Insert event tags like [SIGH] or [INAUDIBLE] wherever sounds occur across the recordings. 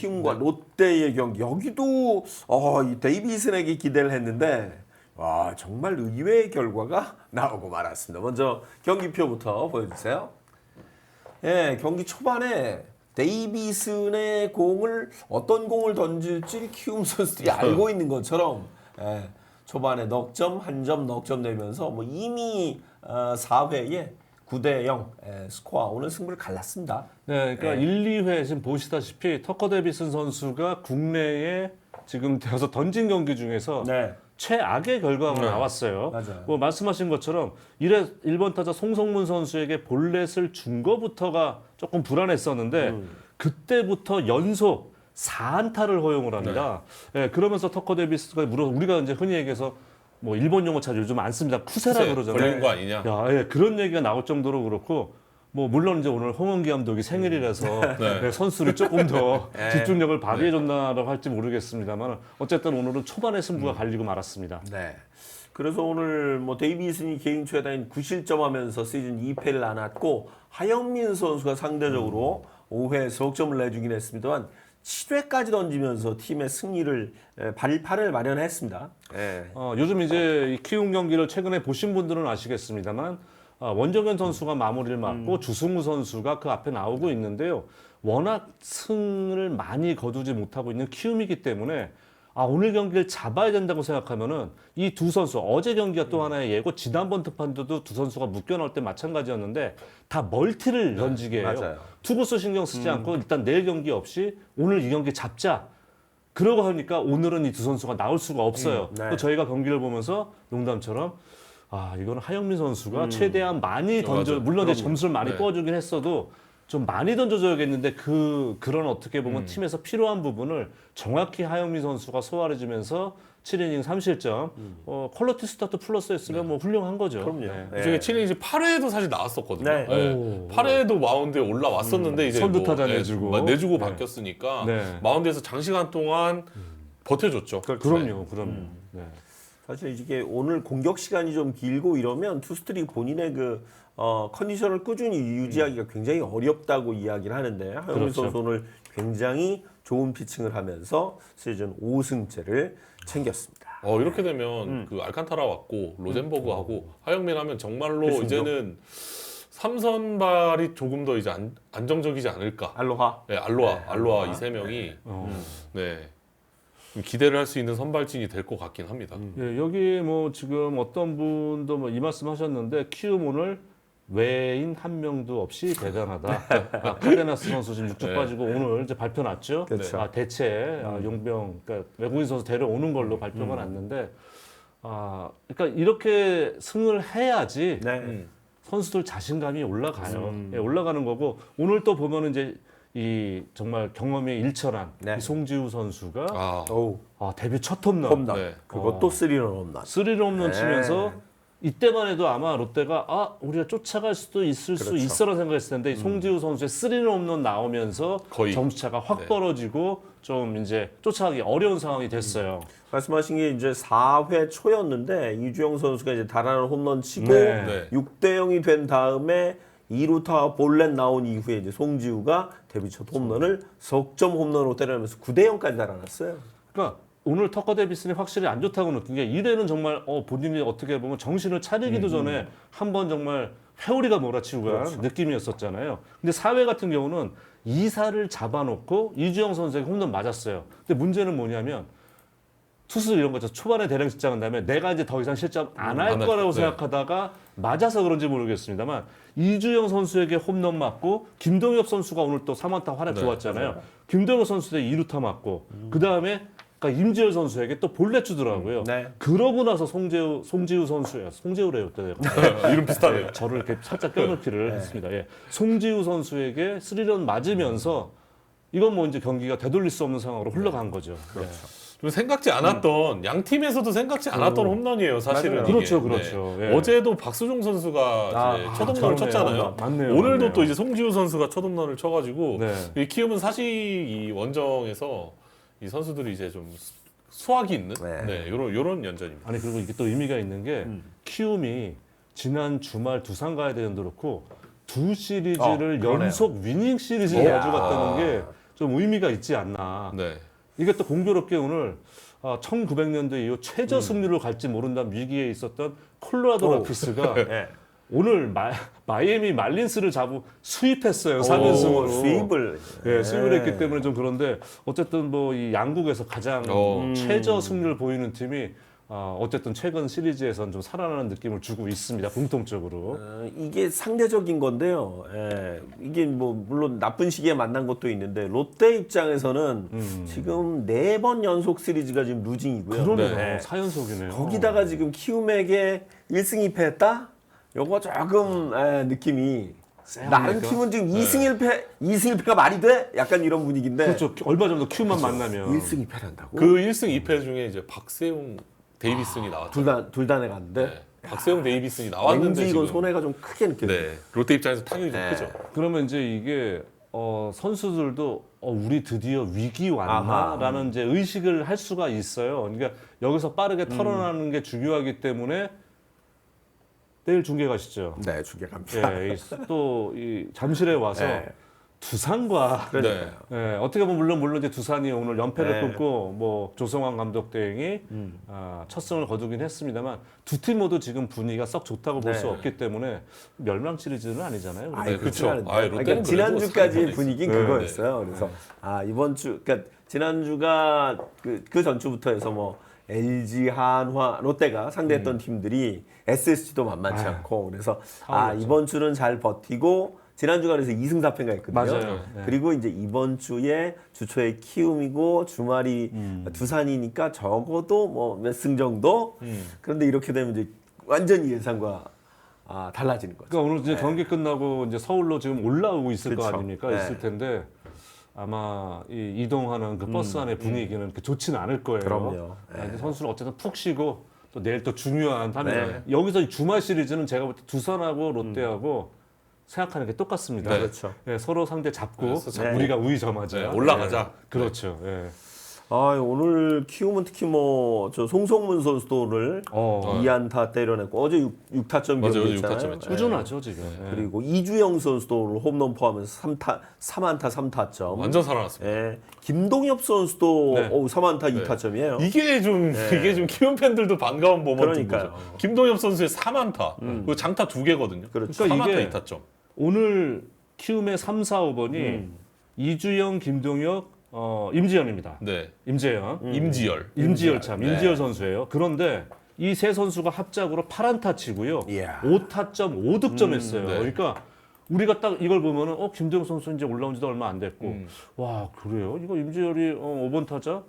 키움과 롯데의 경기 여기도 어, 이 데이비슨에게 기대를 했는데 와 정말 의외의 결과가 [LAUGHS] 나오고 말았습니다. 먼저 경기표부터 보여주세요. 예, 경기 초반에 데이비슨의 공을 어떤 공을 던질지 키움 선수들이 알고 있는 것처럼 예, 초반에 넉점 한 점 넉점 내면서 뭐 이미 어, 4회에 9대 0 예, 스코어 오늘 승부를 갈랐습니다. 네, 그러니까 1, 2회 지금 보시다시피 터커 데비슨 선수가 국내에 지금 되어서 던진 경기 중에서 네. 최악의 결과가 나왔어요. 맞아요. 뭐 말씀하신 것처럼 1회 1번 타자 송성문 선수에게 볼넷을 준 거부터가 조금 불안했었는데 음. 그때부터 연속 4안타를 허용을 합니다. 예, 그러면서 터커 데비스가 물어 우리가 이제 흔히 얘기해서 뭐 일본 용어 잘 요즘 안 씁니다. 쿠세라 쿠세, 그러잖아요. 걸린 거 아니냐? 야, 예, 그런 얘기가 나올 정도로 그렇고 뭐 물론 이제 오늘 홍은기 감독이 생일이라서 [LAUGHS] 네. 네, 선수를 조금 더 [LAUGHS] 네. 집중력을 발휘해 줬나라고 할지 모르겠습니다만 어쨌든 오늘은 초반에 승부가 갈리고 말았습니다. 네. 그래서 오늘 뭐 데이비슨이 개인 최다인 9실점하면서 시즌 2패를 안았고 하영민 선수가 상대적으로 5회 석점을 내주긴 했습니다만 7회까지 던지면서 팀의 승리를 에, 발판을 마련했습니다. 예. 어, 요즘 이제 이 키움 경기를 최근에 보신 분들은 아시겠습니다만 아, 원정현 선수가 마무리를 맡고 음. 주승우 선수가 그 앞에 나오고 있는데요. 워낙 승을 많이 거두지 못하고 있는 키움이기 때문에 아, 오늘 경기를 잡아야 된다고 생각하면은 이 두 선수 어제 경기가 또 하나의 예고 지난번 특판도 두 선수가 묶여 나올 때 마찬가지였는데 다 멀티를 던지게 해요. 맞아요. 투구수 신경 쓰지 않고 일단 내일 경기 없이 오늘 이 경기 잡자. 그러고 하니까 오늘은 이 두 선수가 나올 수가 없어요. 음, 네. 또 저희가 경기를 보면서 농담처럼 아 이거는 하영민 선수가 최대한 많이 던져 맞아요. 물론 이제 점수를 많이 네. 꿔주긴 했어도 좀 많이 던져줘야겠는데 그 그런 어떻게 보면 팀에서 필요한 부분을 정확히 하영민 선수가 소화해주면서 7이닝 3실점 어, 퀄러티 스타트 플러스였으면 뭐 훌륭한 거죠. 그럼요. 네. 네. 그중에 7이닝 8회에도 사실 나왔었거든요. 네. 네. 오. 8회도 마운드에 올라왔었는데 이제 선두 뭐, 타자 네, 내주고. 마- 내주고 네. 바뀌었으니까 네. 마운드에서 장시간 동안 버텨줬죠. 그럼요, 그럼요. 네. 사실 이게 오늘 공격 시간이 좀 길고 이러면 투수들이 본인의 그 어, 컨디션을 꾸준히 유지하기가 굉장히 어렵다고 이야기를 하는데 하영민 그렇죠. 선수 오늘 굉장히 좋은 피칭을 하면서 시즌 5승째를 챙겼습니다. 어 이렇게 되면 음. 그 알칸타라 왔고 로젠버그 하고 하영민 하면 정말로 그렇죠. 이제는 삼선발이 조금 더 이제 안, 안정적이지 않을까. 알로하. 네, 알로아, 네, 알로아 알로하. 이세 명이 어. 네좀 기대를 할 수 있는 선발진이 될 것 같긴 합니다. 예, 여기 뭐 지금 어떤 분도 뭐 이 말씀 하셨는데 키움 오늘 외인 한 명도 없이 [LAUGHS] 대단하다. 아, 카데나스 선수 지금 육축 네. 빠지고 오늘 이제 발표 났죠. 그렇죠. 아, 대체 아, 용병 그러니까 외국인 선수 데려오는 걸로 발표가 났는데 아, 그러니까 이렇게 승을 해야지 네. 음. 선수들 자신감이 올라가요. 음. 예, 올라가는 거고 오늘 또 보면은 이제 이 정말 경험이 일철한 네. 이 송지우 선수가 아, 아, 데뷔 첫 홈런. 홈런. 네. 그것도 스리런 홈런. 스리런 홈런 네. 치면서 이때만 해도 아마 롯데가 아 우리가 쫓아갈 수도 있을 수 그렇죠. 있어라 생각했을 텐데 이 송지우 선수의 스리런 홈런 나오면서 거의. 점수차가 확 네. 벌어지고 좀 이제 쫓아가기 어려운 상황이 됐어요. 말씀하신 게 이제 4회 초였는데 이주영 선수가 이제 달아난 홈런 치고 네. 네. 6대 0이 된 다음에 2루타 볼넷 나온 이후에 이제 송지우가 데뷔 첫 홈런을 석점 홈런으로 때려내면서 9대 0까지 달아났어요. 그러니까 오늘 터커 데비슨이 확실히 안 좋다고 느낀 게 이래는 정말 어 본인이 어떻게 보면 정신을 차리기도 전에 한 번 정말 회오리가 몰아치고 간 느낌이었었잖아요. 근데 4회 같은 경우는 2사를 잡아놓고 이주영 선수에게 홈런 맞았어요. 근데 문제는 뭐냐면 투수 이런 거죠. 초반에 대량 실장한 다음에 내가 이제 더 이상 실점 안할안 할- 거라고 네. 생각하다가 맞아서 그런지 모르겠습니다만 이주영 선수에게 홈런 맞고 김동엽 선수가 오늘 또 3안타 활약 네, 좋았잖아요. 김동엽 선수에 2루타 맞고 그 다음에 그러니까 임지열 선수에게 또 볼넷 주더라고요. 네. 그러고 나서 송재우 송지우 선수야 송재우래요 또 내가. [LAUGHS] 이름 비슷하네요. 저를 이렇게 살짝 껴넣기를 했습니다. 예. 송지우 선수에게 스리런 맞으면서 이건 뭐 이제 경기가 되돌릴 수 없는 상황으로 흘러간 거죠. 예. 좀 생각지 않았던 양 팀에서도 생각지 않았던 홈런이에요. 사실은 맞아요. 이게. 그렇죠, 그렇죠. 네. 예. 어제도 박수종 선수가 아, 이제 아, 첫 홈런을 그러네요. 쳤잖아요. 맞네요, 오늘도 맞네요. 또 이제 송지우 선수가 첫 홈런을 쳐가지고 네. 이 키움은 사실 이 원정에서 이 선수들이 이제 좀 수- 수학이 있는 네. 네, 요런 요런 연전입니다. 아니 그리고 이게 또 의미가 있는 게 키움이 지난 주말 두산 가야 되는도 그렇고 두 시리즈를 어, 그러네요. 연속 위닝 시리즈를 이야. 가져갔다는 게 좀 의미가 있지 않나. 네. 이게 또 공교롭게 오늘 1900년대 이후 최저 승률을 갈지 모른다는 위기에 있었던 콜로라도 오. 러키스가 예. [LAUGHS] 오늘 마, 마이애미 말린스를 잡고 수입했어요. 오, 3연승으로. 수입을 예, 수입을 예. 했기 때문에 좀 그런데 어쨌든 뭐 이 양국에서 가장 어. 최저 승률을 보이는 팀이 어, 어쨌든 최근 시리즈에선 좀 살아나는 느낌을 주고 있습니다. 공통적으로. 어, 이게 상대적인 건데요. 예, 이게 뭐 물론 나쁜 시기에 만난 것도 있는데 롯데 입장에서는 지금 네 번 연속 시리즈가 지금 루징이고요. 그러네요. 네. 4연속이네요. 거기다가 지금 키움에게 1승 2패 했다? 요거 조금 예, 느낌이 나른 팀은 지금 2승 1패, 2승 1패가 말이 돼? 약간 이런 분위기인데 그렇죠. 얼마 전도 큐만 만나면 1승 2패를 한다고? 그 1승 2패 중에 이제 박세웅 데이비슨이 나왔죠. 둘다 둘 다 내갔는데 네. 박세웅 데이비슨이 나왔는데 왠지 지금 이건 손해가 좀 크게 느껴져요. 네. 롯데 입장에서 타격이 좀 네. 크죠. 그러면 이제 이게 어, 선수들도 어, 우리 드디어 위기 왔나라는 이제 의식을 할 수가 있어요. 그러니까 여기서 빠르게 털어나는 게 중요하기 때문에 내일 중계 가시죠. 네, 중계 갑니다. 예, 또이 잠실에 와서 네. 두산과 그러니까요. 예, 어떻게 보면 물론 물론 이제 두산이 오늘 연패를 네. 끊고 뭐 조성환 감독 대행이 음. 아, 첫 승을 거두긴 했습니다만 두 팀 모두 지금 분위기가 썩 좋다고 볼 수 네. 없기 때문에 멸망 시리즈는 아니잖아요. 네, 그쵸. 그렇죠. 롯데는 그러니까 지난주까지 상관이 분위기는 있어요. 그거였어요. 그래서 아 이번 주, 그러니까 지난주가 그, 그 전주부터 해서 뭐 LG, 한화, 롯데가 상대했던 팀들이 SSG도 만만치 음. 아유, 않고 그래서 아. 이번 주는 잘 버티고 지난주가 그래서 2승 4패가 했거든요. 맞아요. 네. 그리고 이제 이번 주에 주초에 키움이고 주말이 음. 두산이니까 적어도 뭐 몇 승 정도. 음. 그런데 이렇게 되면 이제 완전히 예상과 아, 달라지는 거죠. 그러니까 오늘 이제 경기 끝나고 이제 서울로 지금 올라오고 있을 거 그쵸. 아닙니까? 네. 있을 텐데 아마 이 이동하는 그 버스 안의 분위기는 그렇게 좋지는 않을 거예요. 음, 그럼요. 아, 이제 선수는 어쨌든 푹 쉬고 또 내일 또 중요한 하면 네. 여기서 이 주말 시리즈는 제가 볼 때 두산하고 롯데하고 생각하는 게 똑같습니다. 네. 그렇죠. 예, 서로 상대 잡고 네, 우리가 우위점하자. 네, 올라가자. 그렇죠. 예. 아 오늘 키움은 특히 뭐 저 송성문 선수도 오늘 어, 2안타 때려냈고 어제 6, 타점 맞아요, 기록했잖아요. 육타점 했죠. 꾸준하죠 지금. 예. 그리고 이주영 선수도 오늘 홈런 포함해서 3타 3안타 3타점. 완전 살아났습니다. 예. 김동엽 선수도 네. 오, 3안타 네. 2타점이에요. 이게 좀 이게 좀 키움 팬들도 반가운 모먼트인 네. 그러니까요. 음. 거죠. 김동엽 선수의 3안타, 그리고 장타 두 개거든요. 그렇죠. 3안타 그러니까 이게 2타점. 오늘 키움의 3, 4, 5번이 음. 이주영, 김동혁, 어, 임지현입니다. 네. 임재현. 음. 임지열. 임지열 참, 네. 임지열 선수예요. 그런데 이 세 선수가 합작으로 8안타 치고요. 이야. 5타점, 5득점 했어요. 네. 그러니까 우리가 딱 이걸 보면은 어, 김동혁 선수 이제 올라온 지도 얼마 안 됐고 음. 와, 그래요? 이거 임지열이 어, 5번 타자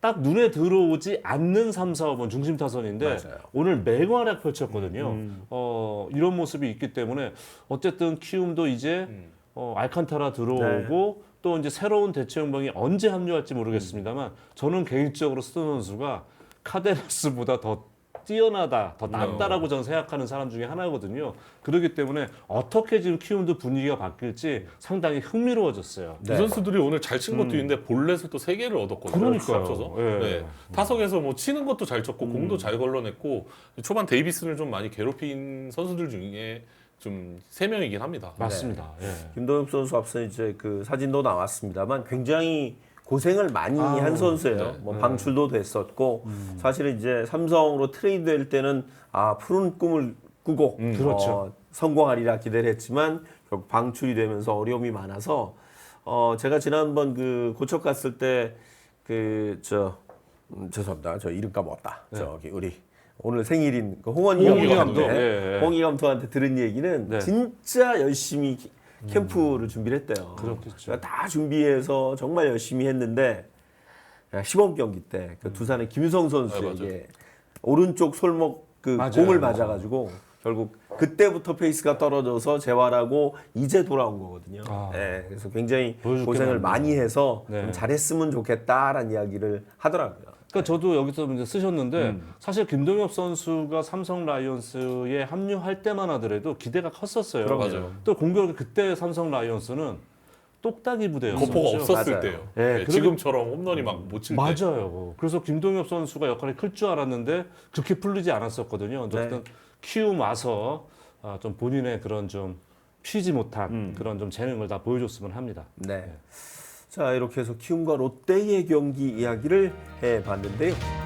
딱 눈에 들어오지 않는 3, 4, 5번 중심 타선인데 맞아요. 오늘 맹활약 펼쳤거든요. 어, 이런 모습이 있기 때문에 어쨌든 키움도 이제 음. 어, 알칸타라 들어오고 또 이제 새로운 대체 형방이 언제 합류할지 모르겠습니다만 저는 개인적으로 스톤 선수가 카데나스보다 더 뛰어나다, 더 낫다라고 저는 생각하는 사람 중에 하나거든요. 그렇기 때문에 어떻게 지금 키움도 분위기가 바뀔지 상당히 흥미로워졌어요. 이 선수들이 오늘 잘 친 것도 있는데 볼넷을 또 세 개를 얻었거든요. 음. 그러니까요. 합쳐서. 예. 네. 타석에서 뭐 치는 것도 잘 쳤고 음. 공도 잘 걸러냈고 초반 데이비슨을 좀 많이 괴롭힌 선수들 중에 좀 세 명이긴 합니다. 맞습니다. 예. 김동엽 선수 앞서 이제 그 사진도 나왔습니다만 굉장히 고생을 많이 아, 한 선수예요. 네. 뭐 방출도 됐었고 사실은 이제 삼성으로 트레이드될 때는 아 푸른 꿈을 꾸고 음, 그렇죠. 어, 성공하리라 기대를 했지만 결국 방출이 되면서 어려움이 많아서 어 제가 지난번 그 고척 갔을 때 그저 음, 죄송합니다. 저 이름값 없다. 저기 우리 오늘 생일인 그 홍원희 홍원희 감독, 감독, 예, 예. 홍희 감독한테 들은 얘기는 네. 진짜 열심히 기- 캠프를 준비를 했대요. 그렇겠죠. 그러니까 다 준비해서 정말 열심히 했는데 시범 경기 때 그 두산의 김유성 선수에게 오른쪽 솔목 그 맞아요. 공을 맞아가지고 결국 그때부터 페이스가 떨어져서 재활하고 이제 돌아온 거거든요. 아. 네, 그래서 굉장히 고생을. 많이 해서 네. 좀 잘했으면 좋겠다라는 이야기를 하더라고요. 그러니까 저도 여기서 이제 쓰셨는데 음. 사실 김동엽 선수가 삼성 라이온스에 합류할 때만 하더라도 기대가 컸었어요. 맞아요. 또 공교롭게 그때 삼성 라이온스는 똑딱이 부대였었죠. 거포가 없었을 맞아요. 때요. 네, 네, 그러기- 지금처럼 홈런이 막 못 칠 때. 맞아요. 그래서 김동엽 선수가 역할이 클 줄 알았는데 그렇게 풀리지 않았었거든요. 네. 어쨌든 키움 와서 아, 좀 본인의 그런 좀 피지 못한 음. 그런 좀 재능을 다 보여줬으면 합니다. 네. 자 이렇게 해서 키움과 롯데의 경기 이야기를 해봤는데요.